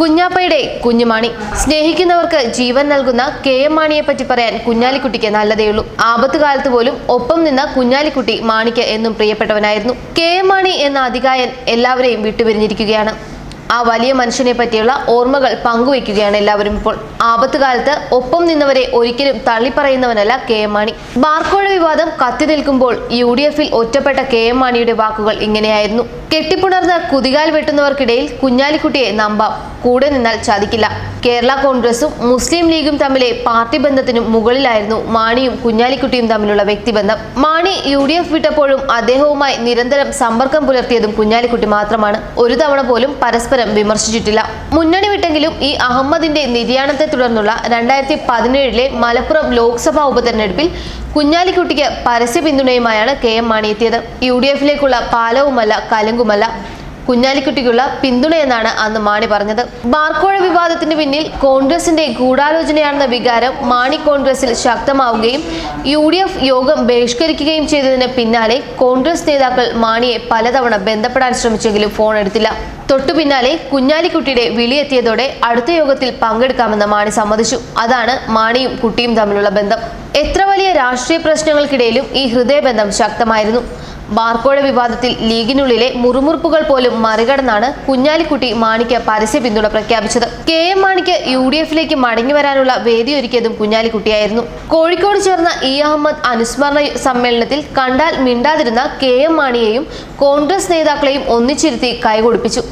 കുഞ്ഞാപ്പയുടെ കുഞ്ഞുമാണി. സ്നേഹിക്കുന്നവർക്ക് ജീവൻ നൽകുന്ന K M മാണിയെ പറ്റി പറയാൻ കുഞ്ഞാലിക്കുട്ടിക്ക് നല്ലതേയുള്ളൂ. ആപത്ത് കാലത്ത് പോലും ഒപ്പം നിന്ന കുഞ്ഞാലിക്കുട്ടി മാണിക്ക് എന്നും പ്രിയപ്പെട്ടവനായിരുന്നു. കെ എം മാണി എന്ന അധികായൻ എല്ലാവരെയും വിട്ടുപിരിഞ്ഞിരിക്കുകയാണ്. ആ വലിയ മനുഷ്യനെ പറ്റിയുള്ള ഓർമ്മകൾ പങ്കുവയ്ക്കുകയാണ് എല്ലാവരും ഇപ്പോൾ. ആപത്ത് കാലത്ത് ഒപ്പം നിന്നവരെ ഒരിക്കലും തള്ളിപ്പറയുന്നവനല്ല കെ എം മാണി. ബാർക്കോഴ വിവാദം കത്തി നിൽക്കുമ്പോൾ യു ഡി എഫിൽ ഒറ്റപ്പെട്ട കെ എം മാണിയുടെ വാക്കുകൾ ഇങ്ങനെയായിരുന്നു. കെട്ടിപ്പുണർന്ന് കുതികാൽ വെട്ടുന്നവർക്കിടയിൽ കുഞ്ഞാലിക്കുട്ടിയെ നമ്പാം. കൂടെ നിന്നാൽ ചതിക്കില്ല. കേരള കോൺഗ്രസും മുസ്ലിം ലീഗും തമ്മിലെ പാർട്ടി ബന്ധത്തിനും മുകളിലായിരുന്നു മാണിയും കുഞ്ഞാലിക്കുട്ടിയും തമ്മിലുള്ള വ്യക്തിബന്ധം. മാണി യു ഡി എഫ് വിട്ടപ്പോഴും അദ്ദേഹവുമായി നിരന്തരം സമ്പർക്കം പുലർത്തിയതും കുഞ്ഞാലിക്കുട്ടി മാത്രമാണ്. ഒരു തവണ പോലും പരസ്പരം വിമർശിച്ചിട്ടില്ല. മുന്നണി വിട്ടെങ്കിലും ഈ അഹമ്മദിന്റെ നിര്യാണത്തെ തുടർന്നുള്ള രണ്ടായിരത്തി പതിനേഴിലെ മലപ്പുറം ലോക്സഭാ ഉപതെരഞ്ഞെടുപ്പിൽ കുഞ്ഞാലിക്കുട്ടിക്ക് പരസ്യ പിന്തുണയുമായാണ് കെ എം മാണി എത്തിയത്. U D എഫിലേക്കുള്ള പാലവുമല്ല കലുങ്കുമല്ല. കുഞ്ഞാലിക്കുട്ടിക്കുള്ള പിന്തുണയെന്നാണ് അന്ന് മാണി പറഞ്ഞത്. ബാർക്കോഴ വിവാദത്തിന് പിന്നിൽ കോൺഗ്രസിന്റെ ഗൂഢാലോചനയാണെന്ന വികാരം മാണി കോൺഗ്രസിൽ ശക്തമാവുകയും യു ഡി എഫ് യോഗം ബഹിഷ്കരിക്കുകയും ചെയ്തതിന് പിന്നാലെ കോൺഗ്രസ് നേതാക്കൾ മാണിയെ പലതവണ ബന്ധപ്പെടാൻ ശ്രമിച്ചെങ്കിലും ഫോൺ എടുത്തില്ല. തൊട്ടു പിന്നാലെ കുഞ്ഞാലിക്കുട്ടിയുടെ വിളിയെത്തിയതോടെ അടുത്ത യോഗത്തിൽ പങ്കെടുക്കാമെന്ന് മാണി സമ്മതിച്ചു. അതാണ് മാണിയും കുട്ടിയും തമ്മിലുള്ള ബന്ധം. എത്ര വലിയ രാഷ്ട്രീയ പ്രശ്നങ്ങൾക്കിടയിലും ഈ ഹൃദയബന്ധം ശക്തമായിരുന്നു. ബാർക്കോഴ വിവാദത്തിൽ ലീഗിനുള്ളിലെ മുറുമുറുപ്പുകൾ പോലും മറികടന്നാണ് കുഞ്ഞാലിക്കുട്ടി മാണിക്ക് പരസ്യ പിന്തുണ പ്രഖ്യാപിച്ചത്. കെ എം മാണിക്ക് യു ഡി എഫിലേക്ക് മടങ്ങി വരാനുള്ള വേദിയൊരുക്കിയതും കുഞ്ഞാലിക്കുട്ടിയായിരുന്നു. കോഴിക്കോട് ചേർന്ന ഇ അഹമ്മദ് അനുസ്മരണ സമ്മേളനത്തിൽ കണ്ടാൽ മിണ്ടാതിരുന്ന കെ എം മാണിയെയും കോൺഗ്രസ് നേതാക്കളെയും ഒന്നിച്ചിരുത്തി കൈകൊടുപ്പിച്ചു.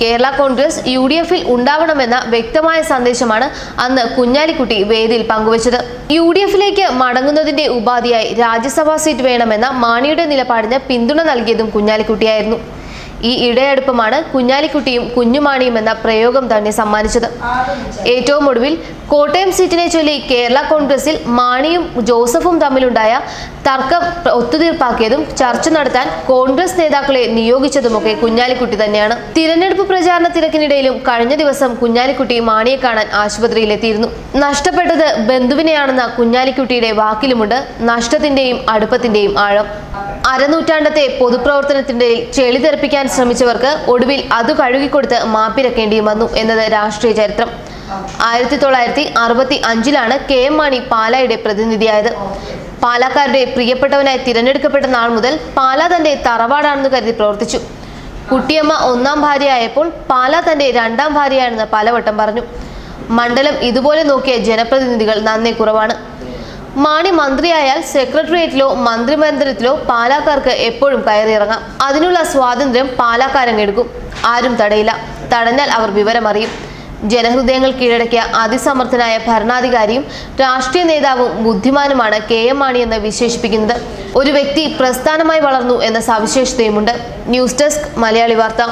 കേരള കോൺഗ്രസ് യു ഡി എഫിൽ ഉണ്ടാവണമെന്ന വ്യക്തമായ സന്ദേശമാണ് അന്ന് കുഞ്ഞാലിക്കുട്ടി വേദിയിൽ പങ്കുവച്ചത്. യു ഡി എഫിലേക്ക് മടങ്ങുന്നതിന്റെ ഉപാധിയായി രാജ്യസഭാ സീറ്റ് വേണമെന്ന മാണിയുടെ നിലപാടിന് പിന്തുണ നൽകിയതും കുഞ്ഞാലിക്കുട്ടിയായിരുന്നു. ഈ ഇടയടുപ്പമാണ് കുഞ്ഞാലിക്കുട്ടിയും കുഞ്ഞുമാണിയും എന്ന പ്രയോഗം തന്നെ സമ്മാനിച്ചത്. ഏറ്റവും ഒടുവിൽ കോട്ടയം സീറ്റിനെ ചൊല്ലി കേരള കോൺഗ്രസിൽ മാണിയും ജോസഫും തമ്മിലുണ്ടായ തർക്കം ഒത്തുതീർപ്പാക്കിയതും ചർച്ച നടത്താൻ കോൺഗ്രസ് നേതാക്കളെ നിയോഗിച്ചതുമൊക്കെ കുഞ്ഞാലിക്കുട്ടി തന്നെയാണ്. തിരഞ്ഞെടുപ്പ് പ്രചാരണ തിരക്കിനിടയിലും കഴിഞ്ഞ ദിവസം കുഞ്ഞാലിക്കുട്ടി മാണിയെ കാണാൻ ആശുപത്രിയിലെത്തിയിരുന്നു. നഷ്ടപ്പെട്ടത് ബന്ധുവിനെയാണെന്ന കുഞ്ഞാലിക്കുട്ടിയുടെ വാക്കിലുമുണ്ട് നഷ്ടത്തിന്റെയും അടുപ്പത്തിന്റെയും ആഴം. അരനൂറ്റാണ്ടത്തെ പൊതുപ്രവർത്തനത്തിന്റെ ചെളി തെറിപ്പിക്കാൻ ശ്രമിച്ചവർക്ക് ഒടുവിൽ അത് കഴുകിക്കൊടുത്ത് മാപ്പിരക്കേണ്ടിയും വന്നു എന്നത് രാഷ്ട്രീയ ചരിത്രം. ആയിരത്തി തൊള്ളായിരത്തി അറുപത്തി അഞ്ചിലാണ് കെ എം മാണി പാലായുടെ പ്രതിനിധിയായത്. പാലാക്കാരുടെ പ്രിയപ്പെട്ടവനായി തിരഞ്ഞെടുക്കപ്പെട്ട നാൾ മുതൽ പാല തന്റെ തറവാടാണെന്ന് കരുതി പ്രവർത്തിച്ചു. കുട്ടിയമ്മ ഒന്നാം ഭാര്യയായപ്പോൾ പാല തന്റെ രണ്ടാം ഭാര്യയാണെന്ന് പലവട്ടം പറഞ്ഞു. മണ്ഡലം ഇതുപോലെ നോക്കിയ ജനപ്രതിനിധികൾ നന്നേ കുറവാണ്. മാണി മന്ത്രിയായാൽ സെക്രട്ടേറിയറ്റിലോ മന്ത്രിമന്ദിരത്തിലോ പാലാക്കാർക്ക് എപ്പോഴും കയറിയിറങ്ങാം. അതിനുള്ള സ്വാതന്ത്ര്യം പാലാക്കാരൻ എടുക്കും. ആരും തടയില്ല. തടഞ്ഞാൽ അവർ വിവരമറിയും. ജനഹൃദയങ്ങൾ കീഴടക്കിയ അതിസമർത്ഥനായ ഭരണാധികാരിയും രാഷ്ട്രീയ നേതാവും ബുദ്ധിമാനുമാണ് കെ എം മാണി എന്ന് വിശേഷിപ്പിക്കുന്നത്. ഒരു വ്യക്തി പ്രസ്ഥാനമായി വളർന്നു എന്ന സവിശേഷതയുമുണ്ട്. ന്യൂസ് ഡെസ്ക് മലയാളി വാർത്ത.